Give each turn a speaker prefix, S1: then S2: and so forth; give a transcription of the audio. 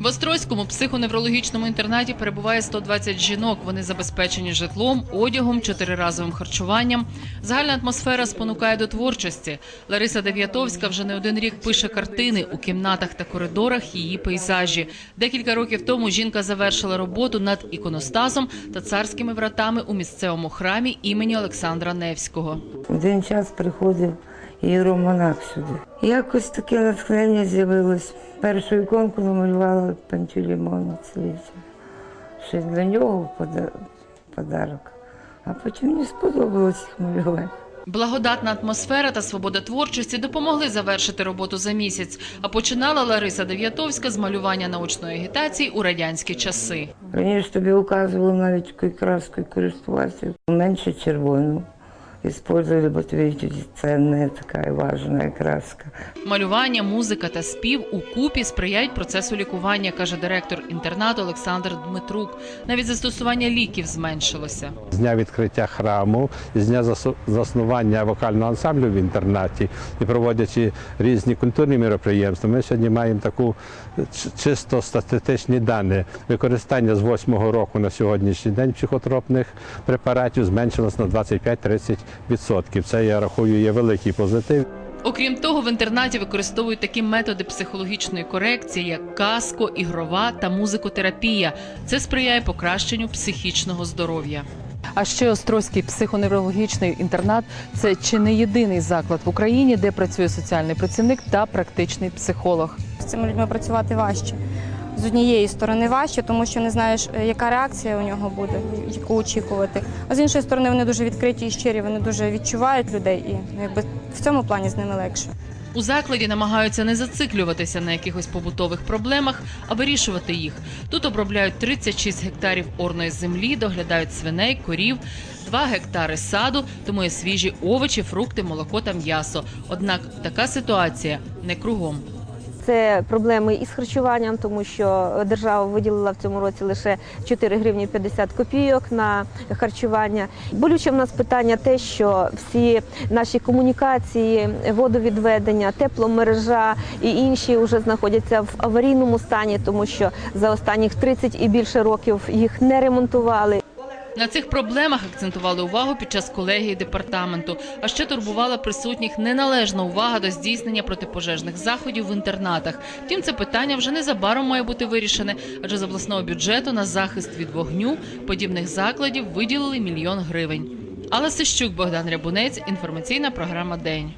S1: В Острозькому психоневрологічному інтернаті перебуває 120 жінок. Вони забезпечені житлом, одягом, чотириразовим харчуванням. Загальна атмосфера спонукає до творчості. Лариса Дев'ятовська вже не один рік пише картини у кімнатах та коридорах її пейзажі. Декілька років тому жінка завершила роботу над іконостасом та царськими вратами у місцевому храмі імені Олександра Невського.
S2: В один час приходив іеромонах сюди. Якось таке натхнення з'явилось. Першу іконку намалювала Пантелеймона Целителя. Ще для нього подарок. А потім мені сподобалось їх малювати.
S1: Благодатна атмосфера та свобода творчості допомогли завершити роботу за місяць. А починала Лариса Дев'ятовська з малювання научної агітації у радянські часи.
S2: Раніше тобі указували навіть якою краскою користуватися. Менше червону. Использовали, бо тобі це не така важна краска.
S1: Малювання, музика та спів у купі сприяють процесу лікування, каже директор інтернату Олександр Дмитрук. Навіть застосування ліків зменшилося.
S3: з дня відкриття храму, з дня заснування вокального ансамблю в інтернаті і проводячи різні культурні міроприємства, ми сьогодні маємо таку ч- чисто статистичні дані. Використання з 8-го року на сьогоднішній день психотропних препаратів зменшилось на 25-30%. Це я рахую є великий позитив.
S1: Окрім того, в інтернаті використовують такі методи психологічної корекції, як каско, ігрова та музикотерапія. Це сприяє покращенню психічного здоров'я.
S4: А ще Острозький психоневрологічний інтернат це чи не єдиний заклад в Україні, де працює соціальний працівник та практичний психолог.
S5: з цими людьми працювати важче. З однієї сторони важче, тому що не знаєш, е, яка реакція у нього буде, яку очікувати. А з іншої сторони, вони дуже відкриті і щирі, вони дуже відчувають людей, і ну, якби в цьому плані з ними легше.
S1: У закладі намагаються не зациклюватися на якихось побутових проблемах, а вирішувати їх. Тут обробляють 36 гектарів орної землі, доглядають свиней, корів, 2 гектари саду, тому є свіжі овочі, фрукти, молоко та м'ясо. Однак така ситуація не кругом.
S6: Це проблеми із харчуванням, тому що держава виділила в цьому році лише 4 гривні 50 копійок на харчування. Болюче в нас питання те, що всі наші комунікації, водовідведення, тепломережа і інші вже знаходяться в аварійному стані, тому що за останніх 30 і більше років їх не ремонтували.
S1: На цих проблемах акцентували увагу під час колегії департаменту. А ще турбувала присутніх неналежна увага до здійснення протипожежних заходів в інтернатах. Втім, це питання вже незабаром має бути вирішене, адже з обласного бюджету на захист від вогню подібних закладів виділили мільйон гривень. Алла Сищук, Богдан Рябунець, інформаційна програма День.